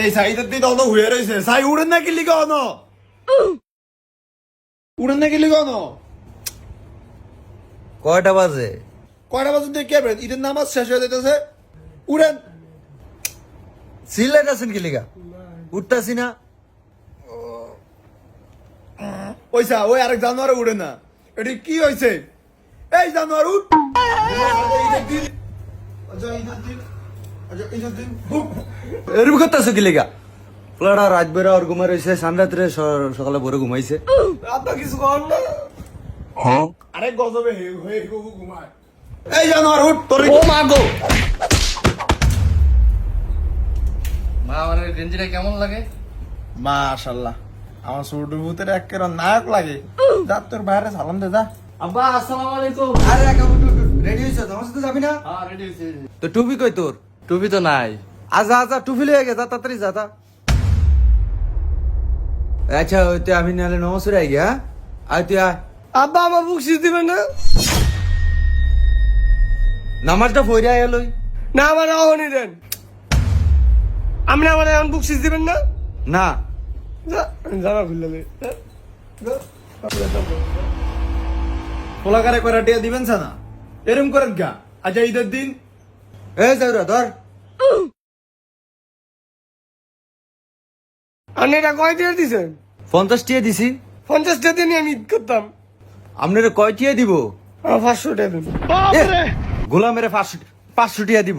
এই সাইদের দিন অন হয়ে রয়েছে সাই উড়েন না কি লিখা অন উড়েন না কি লিখা অন কয়টা বাজে কয়টা বাজে দিয়ে কেবেন ঈদের নামাজ শেষ হয়ে যেতেছে উড়েন সিলেট আছেন কি লিগা উঠতাছি না ওইসা ওই আরেক জানোয়ারে উড়ে না এটি কি হয়েছে এই জানোয়ার উঠ ঈদের দিন আচ্ছা ঈদের দিন এরম করতেছো কি লিগা? পোলাটা রাত বেড়া আর ঘুমাই রয়েছে সান সকালে ভোরে ঘুমাইছে। আপনার কিছু কর না। আরে গজবে হয়ে ঘুমায়। এই জানোয়ার উঠ তোর ও মা গো। মা আমার গেঞ্জিটা কেমন লাগে? মাশাল্লাহ। আমার ছোট ভূতের একের নায়ক লাগে। যা তোর বাইরে সালাম দে যা। আব্বা আসসালামু আলাইকুম। আরে রেডি হয়েছে? তোমার সাথে যাবি না? হ্যাঁ রেডি হয়েছি। তো টুপি কই তোর? টুপি তো নাই। আজা আজা টুপি লিয়ে গে যা তাড়াতাড়ি যা তা আচ্ছা ওই তুই আমি নাহলে নমস্কার আই গিয়া আয় তুই আয়। আব্বা আমার বুক সিজ দিবেন না? নামাজটা ফইরে আয় লই। না আমার অহনি দেন। আপনি আমার এখন বুক সিজ দিবেন না? না। যা- জামা খুললে পোলাকারে করে টিয়া দিবেন না এরম করেন গা। আচ্ছা ঈদের দিন এই ধর। আপনি এটা কয় দিয়ে দিছেন পঞ্চাশ টিয়া দিছি। পঞ্চাশ টাকা নিয়ে আমি ঈদ করতাম। আপনার কয় টিয়া দিব পাঁচশো দেন। এ, গোলামের পাঁচশো পাঁচশো টিয়া দিব।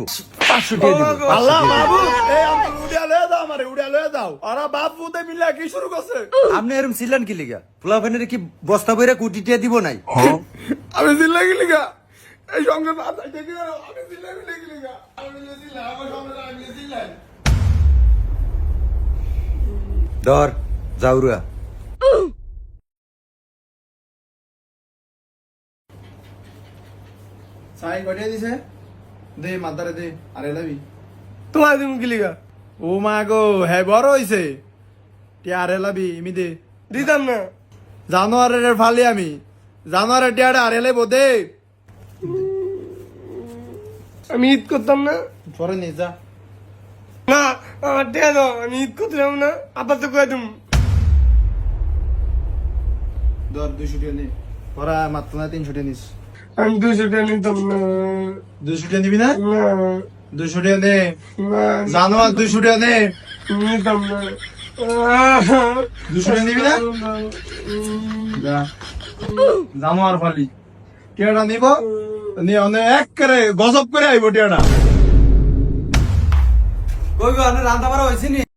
পাঁচশো টিয়া দিব। আল্লাহ বাবু! এই আঙ্কেল উড়িয়া লয়ে দাও আমারে উড়িয়া লয়ে দাও আরে বাবু তে মিলা কি শুরু করছে? আপনি এরম ছিলেন কি লিগা? পোলা কি বস্তা বইরা কোটি টিয়া দিব নাই? আমি জিল্লা গেলি গা এই দেখি আমি আমি আমার আমি জিল্লা ধর সাই দিছে? দে মাতারে দে আরে লাবি। তোমার দিন গিলিগা ও মা গো বড় হইছে। টিয়া আরে লাবি ইমি দে। দিতাম না। জানোয়ারের ফালি আমি। জানোয়ারের টিয়াটা আরে লাইব দে। আমি ঈদ করতাম না। পরে নে যা। না আমার টাকা দাও আমি ঈদ করতাম না। আবার তো কয়ে তুমি ধর দুইশো টিয়া নে। পরা মাত্র না তিনশো টিয়া নিস। আমি দুশো টাকা নিতাম না। দুইশো টিয়া নিবি না? দুইশো টিয়া নে। না। জানোয়ার দুইশো টিয়া নে। নিতাম না। দুশো টিয়া নিবি না? যা। জানোয়ার ফালি টিয়াটা নিব? নিয়ে অনেক এক করে গজব করে আইব টিয়াটা। কই গো রান্না বাড়া হয়েছে নি?